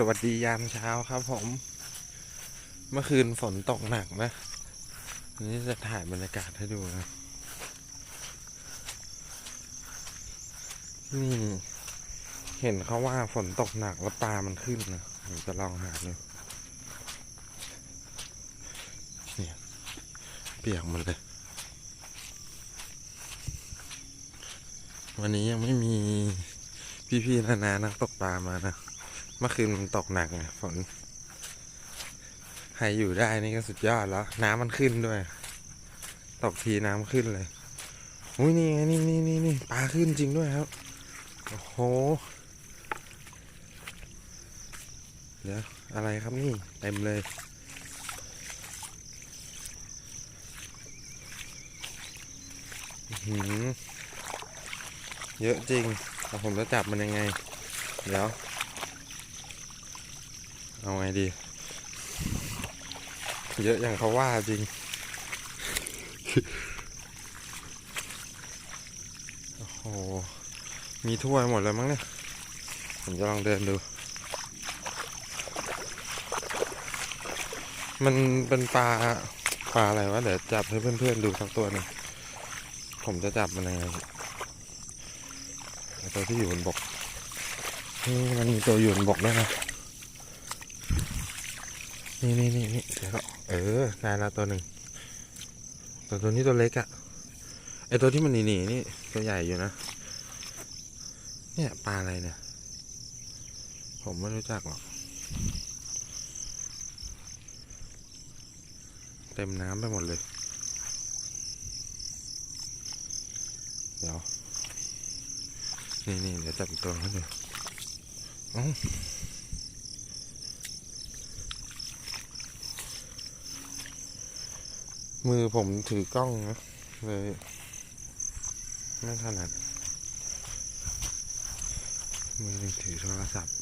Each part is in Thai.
สวัสดียามเช้าครับผม เมื่อคืนฝนตกหนักนะนนี้จะถ่ายบรรยากาศให้ดูนะ นี่ เห็นเขาว่าฝนตกหนักแล้วปลามันขึ้นนะผมจะลองหาดูเนี่ยเปียกหมดเลย วันนี้ยังไม่มีพี่ๆนานานักตกปลามานะ เมื่อคืนมันตกหนักไงฝนใครอยู่ได้นี่ก็สุดยอดแล้ว น้ำมันขึ้นด้วย ตกทีน้ำขึ้นเลยอุ้ยนี่ไงนี่นี่นี่นี่ปลาขึ้นจริงด้วยครับ โอ้โห เดี๋ยวอะไรครับนี่เต็มเลย หือเยอะจริงแต่ผมจะจับมันยังไง เดี๋ยว เอาไงดี เยอะอย่างเขาว่าจริง โอ้โห มีถ้วยหมดเลยมั้งเนี่ย ผมจะลองเดินดู มันเป็นปลาปลาอะไรวะ เดี๋ยวจับให้เพื่อนๆดูสักตัวหนึ่งผมจะจับมันยังไงตัวที่อยู่บนบกนี่มันมีตัวอยู่บนบกด้วยนะ นี่นี่นี่นี่เดี๋ยวก็เออนายละตัวหนึ่งแต่ตัวนี้ตัวเล็กอะไอตัวที่มันหนีหนีนี่ตัวใหญ่อยู่นะ เนี่ยปลาอะไรเนี่ย ผมไม่รู้จักหรอก เต็มน้ำไปหมดเลย เดี๋ยว นี่นี่เดี๋ยวจับตัวให้ดูเอ้ มือผมถือกล้องนะเลยไม่ถนัดมือหนึ่งถือโทรศัพท์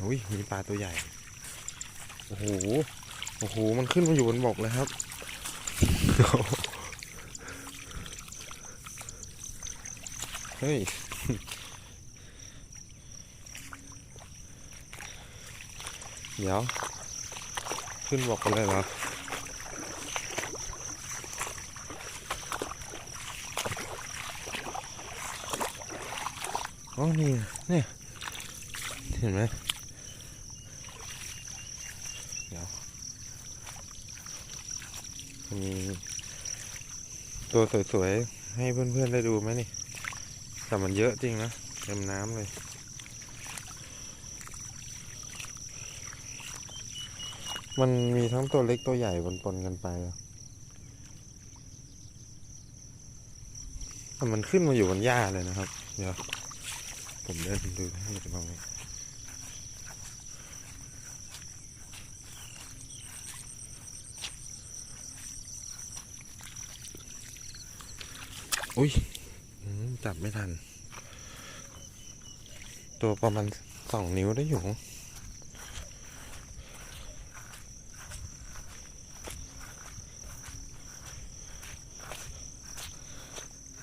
อุ้ยมีปลาตัวใหญ่ โอ้โห โอ้โห มันขึ้นมาอยู่บนบกเลยครับ เฮ้ย เดี๋ยว ขึ้นบกกันเลยเหรอ อ๋อนี่เนี่ยเห็นไหมเดี๋ยวมีตัวสวยๆ ให้เพื่อนๆได้ดูไหมนี่แต่มันเยอะจริงนะเต็มน้ำเลยมันมีทั้งตัวเล็กตัวใหญ่ปนๆกันไปอะแต่มันขึ้นมาอยู่บนหญ้าเลยนะครับ เดี๋ยว ผมเดินดูให้ดูบ้างอุ้ยอืมจับไม่ทัน ตัวประมาณสองนิ้วได้อยู่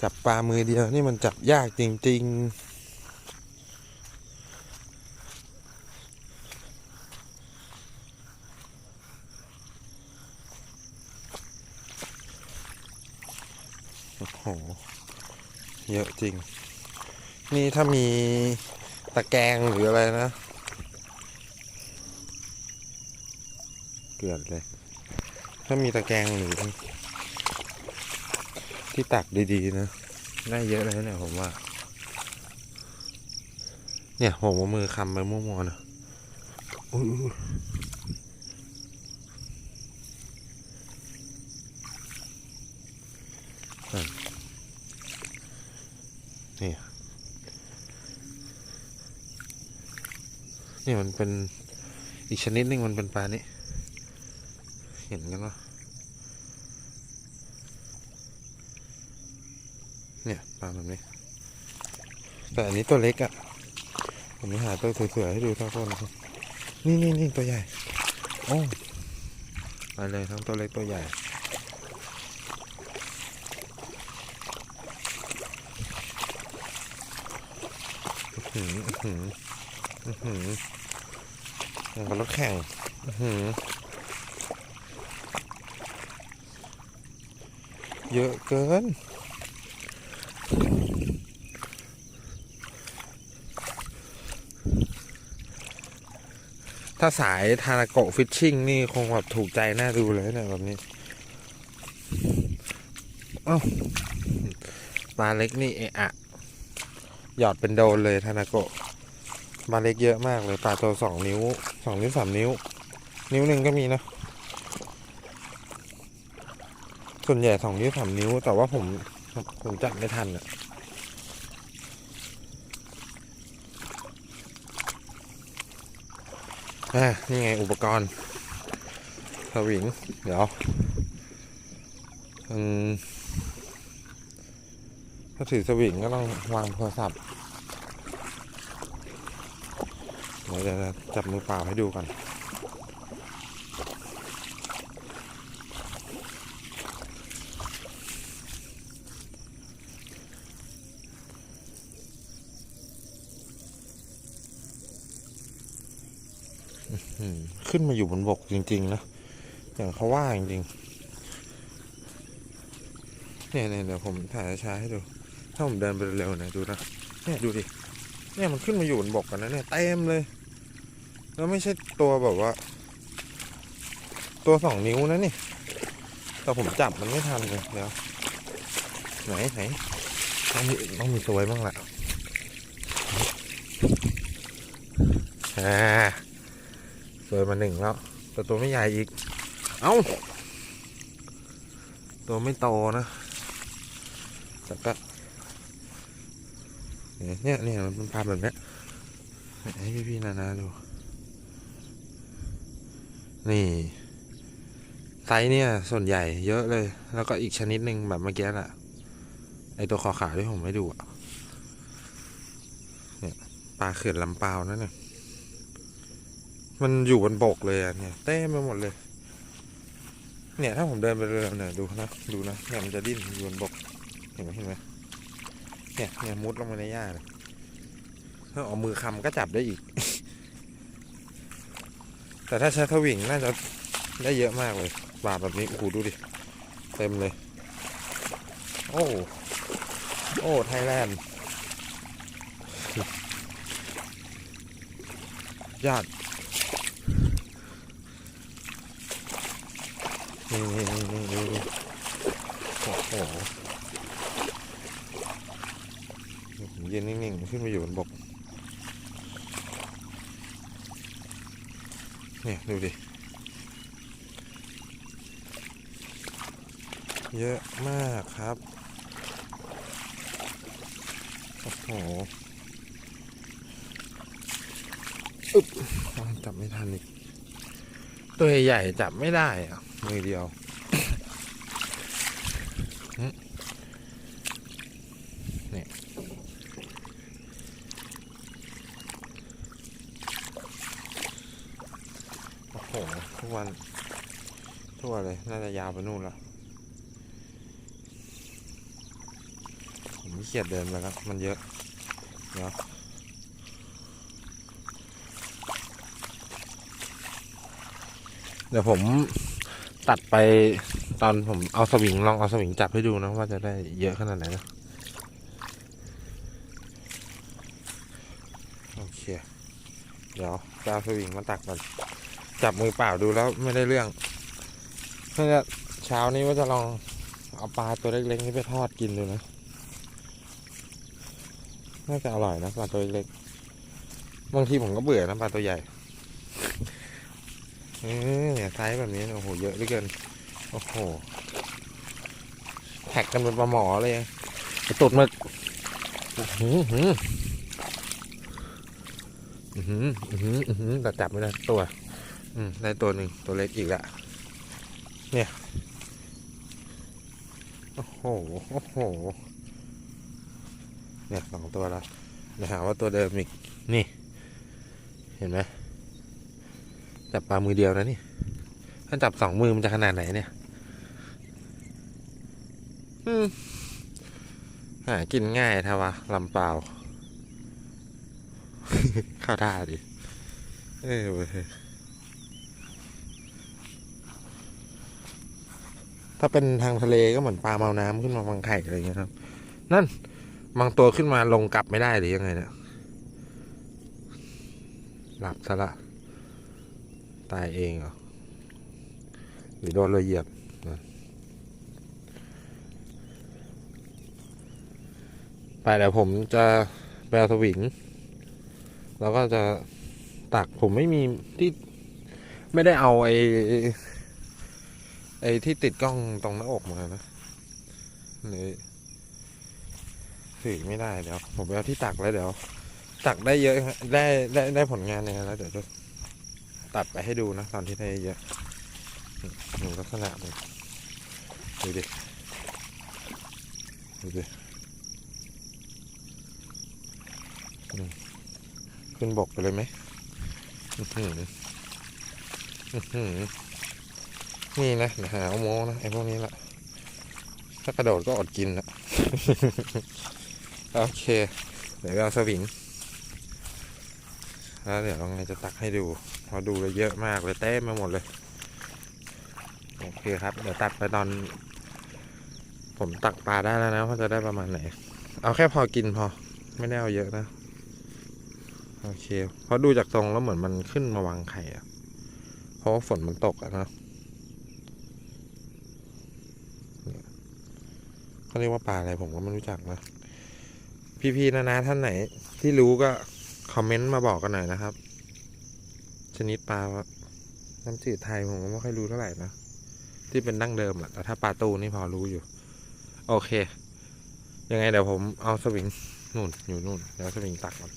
จับปลามือเดียวนี่มันจับยากจริง ๆ โอ้โห เยอะจริง นี่ถ้ามีตะแกรงหรืออะไรนะ เกลือนเลย ถ้ามีตะแกรงหรือ ที่ตักดีๆนะได้เยอะเลยเนี่ยผมว่า เนี่ยผมเอามือคำไปมั่วๆนะอุ้ย นี่ นี่มันเป็นอีกชนิดนึงมันเป็นปลานี่เห็นกันว่าเนี่ยปลาแบบนี้ แต่อันนี้ตัวเล็กอะ่ะ ผมจะหาตัวสวยๆให้ดูทั้งต้นนะครับนี่นี่นี่ตัวใหญ่ โอ้ไปเลยทั้งตัวเล็กตัวใหญ่ หืออื้อหืออื้อหืออย่างกับรถแข่งอื้อหือเยอะเกิน ถ้าสายทานาโกะฟิชชิ่งนี่คงแบบถูกใจน่าดูเลยเนี่ยแบบนี้ เอ้าปลาเล็กนี่เอะอะ หยอดเป็นโดนเลยทานาโกะปลาเล็กเยอะมากเลยปลาตัวสองนิ้วสองนิ้วสามนิ้ว นิ้วหนึ่งก็มีนะ ส่วนใหญ่สองนิ้วสามนิ้ว แต่ว่าผมผมจับไม่ทันอะอะนี่ไงอุปกรณ์สวิง เดี๋ยว อืม ถ้าถือสวิงก็ต้องวางโทรศัพท์เดี๋ยวจะจับมือเปล่าให้ดูกันขึ้นมาอยู่บนบกจริง ๆ นะ อย่างเขาว่าจริงๆเนี่ยเนี่ยเดี๋ยวผมถ่ายช้าให้ดู ถ้าผมเดินไปเร็วๆนะดูนะเนี่ยดูดิเนี่ยมันขึ้นมาอยู่บนบกกันนะเนี่ยเต็มเลย แล้วไม่ใช่ตัวแบบว่า ตัวสองนิ้วนะนี่ แต่ผมจับมันไม่ทันเลยเดี๋ยวไหนไหนต้องมีต้องมีตัวไว้บ้างแหละอ่าสวยมาหนึ่งแล้ว แต่ตัวไม่ใหญ่อีก เอ้า ตัวไม่โตนะแต่ก็ เนี่ยเนี่ยมันเป็นภาแบบเนี้ยให้พี่ๆนานาดู นี่ไซส์เนี่ย ส่วนใหญ่เยอะเลย แล้วก็อีกชนิดหนึ่งแบบเมื่อกี้แหละไอตัวคอขาวที่ผมไม่ดูอะเนี่ยปลาเขื่อนลำเป่านั่นเนี่ยมันอยู่บนบกเลยอะเนี่ยเต้ไปหมดเลย เนี่ยถ้าผมเดินไปเร็วๆเนี่ยดูนะดูนะเนี่ยมันจะดิ้นอยู่บนบกเห็นไหมเห็นไหม เนี่ยเนี่ยมุดลงมาในหญ้าเลยถ้าเอามือคำก็จับได้อีก แต่ถ้าใช้ทวิงน่าจะได้เยอะมากเลยปลาแบบนี้โอ้โหดูดิ เต็มเลย โอ้โอ้ไทยแลนด์ยอดนี่นี่นี่นี่นี่นี่โอ้โหผม ยืนนิ่งๆ ขึ้นมาอยู่บนบก เนี่ย ดูดิ เยอะมากครับ โอ้โหอึ๊บจับไม่ทันอีก ตัวใหญ่จับไม่ได้อะมือเดียว หึนี่ โอ้โหทุกวัน ทั่วเลย น่าจะยาวไปนู่นล้วผมไม่เกียดเดินแล้ว มันเยอะเดี๋ยวเดี๋ยวผมตัดไปตอนผมเอาสวิงลองเอาสวิงจับให้ดูนะว่าจะได้เยอะขนาดไหนนะโอเค เดี๋ยวจะเอาสวิงมาตักก่อน จับมือเปล่าดูแล้วไม่ได้เรื่องเพื่อเช้านี้ว่าจะลองเอาปลาตัวเล็กๆ นี้ไปทอดกินดูนะ น่าจะอร่อยนะปลาตัวเล็กบางทีผมก็เบื่อนะปลาตัวใหญ่เออเนี่ยไซส์แบบนี้ โอ้โห เยอะเหลือเกิน โอ้โห แท็กกันเป็นปลาหมอเลยอ้ตุดมึกอื้อหือหือ อื้อหืออื้อหืออื้อหือ แต่จับไม่ได้ตัว อืมได้ตัวหนึ่งตัวเล็กอีกละเนี่ย โอ้โห โอ้โห เนี่ยสองตัวแล้วเดี๋ยวหาว่าตัวเดิมอีก นี่ เห็นไหมจับปลามือเดียวนะนี่ ถ้าจับสองมือมันจะขนาดไหนเนี่ย อืมหากินง่ายทวะลำเปล่า เข้าท่าดิ เออเว้ย ถ้าเป็นทางทะเลก็เหมือนปลาเมาน้ำขึ้นมาฟังไข่อะไรอย่างเงี้ยครับ นั่นบางตัวขึ้นมาลงกลับไม่ได้หรือยังไงเนี่ยหลับซะละตายเองเหรอหรือโดนเราเหยียบไปเดี๋ยวผมจะไปเอาสวิง แล้วก็จะตักผมไม่มีที่ ไม่ได้เอาไอ ไอ้ที่ติดกล้องตรงหน้าอกมานะเลยถือไม่ได้เดี๋ยว ผมไปเอาที่ตักแล้วเดี๋ยว ตักได้เยอะได้ได้ได้ผลงานเนี่ยแล้วเดี๋ยวจะตัดไปให้ดูนะตอนที่ได้เยอะหนูลักษณะมันดูดิดูดิขึ้นบกไปเลยไหมอื้อหืออื้อหือ นี่นะหาอโมนะไอ้พวกนี้ละถ้ากระโดดก็อดกินละโอเค เดี๋ยวเอาสวิงแล้วเดี๋ยวเราไงจะตักให้ดูพอดูเลยเยอะมากเลยเต้มไปหมดเลยโอเคครับ เดี๋ยวตัดไปตอน ผมตักปลาได้แล้วนะว่าจะได้ประมาณไหน เอาแค่พอกินพอ ไม่ได้เอาเยอะนะ โอเคเพราะดูจากทรงแล้วเหมือนมันขึ้นมาวางไข่อะเพราะฝนมันตกอะนะเนี่ย เขาเรียกว่าปลาอะไรผมก็ไม่รู้จักนะ พี่ๆนะนะท่านไหน ที่รู้ก็คอมเมนต์มาบอกกันหน่อยนะครับ ชนิดปลาน้ำจืดไทยผมก็ไม่ค่อยรู้เท่าไหร่นะ ที่เป็นดั้งเดิมอะแต่ถ้าปลาตูนี่พอรู้อยู่ โอเค ยังไงเดี๋ยวผมเอาสวิงนู่นอยู่นู่นเดี๋ยวสวิงตักมัน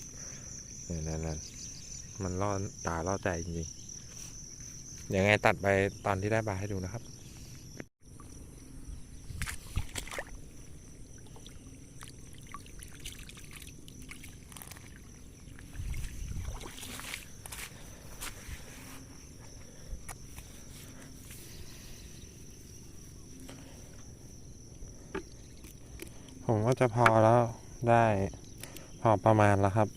นั่นนั่นมันล่อตาล่อใจจริงๆยังไงตัดไปตอนที่ได้ปลาให้ดูนะครับ ผมก็จะพอแล้วได้พอประมาณแล้วครับ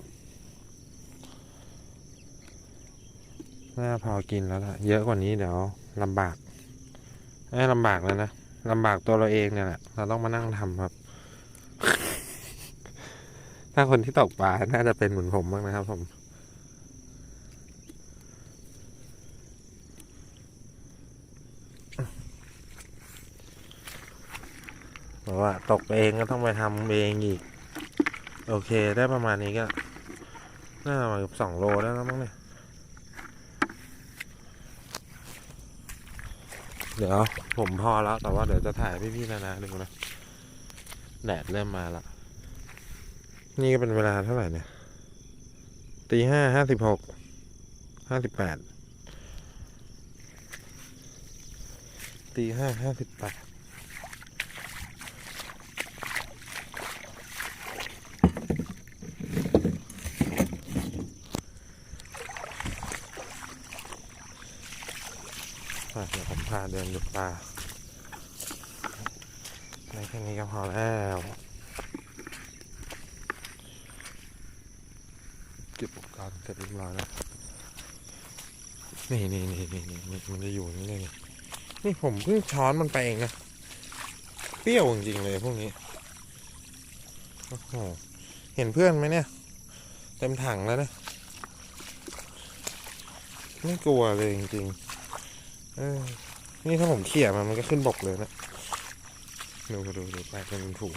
น่าพอกินแล้วล่ะ เยอะกว่านี้เดี๋ยวลำบากไม่ลำบากแล้วนะลำบากตัวเราเองเนี่ยแหละ เราต้องมานั่งทำครับ ถ้าคนที่ตกปลา น่าจะเป็นเหมือนผมบ้างนะครับผม เพราะว่าตกเองก็ต้องไปทำเองอีก โอเคได้ประมาณนี้ก็น่ามาเกือบสองโลได้แล้วมั้งเนี่ยเดี๋ยวผมพอแล้วแต่ว่าเดี๋ยวจะถ่ายพี่ๆนานาดูนะแดดเริ่มมาละนี่ก็เป็นเวลาเท่าไหร่เนี่ยตีห้าห้าสิบหกห้าสิบแปดตีห้าห้าสิบแปด เดี๋ยวผมพาเดินดูปลาในแค่นี้ก็พอแล้วเก็บอุปกรณ์เสร็จเรียบร้อยแล้วนี่นี่นี่นี่นี่นี่มันจะอยู่นี่เลยนี่นี่ผมเพิ่งช้อนมันไปเองนะเปรี้ยวจริงๆเลยพวกนี้โอ้โหเห็นเพื่อนไหมเนี่ย เต็มถังแล้วนะ ไม่กลัวเลยจริงๆ เออ นี่ถ้าผมเขี่ยมันมันก็ขึ้นบกเลยนะ ดูดูดูไปเป็นถุง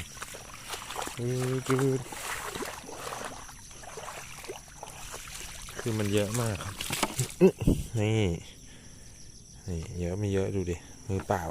นี่คืดคือมันเยอะมากครับ นี่ นี่ เยอะไม่เยอะดูดิ มือเปล่า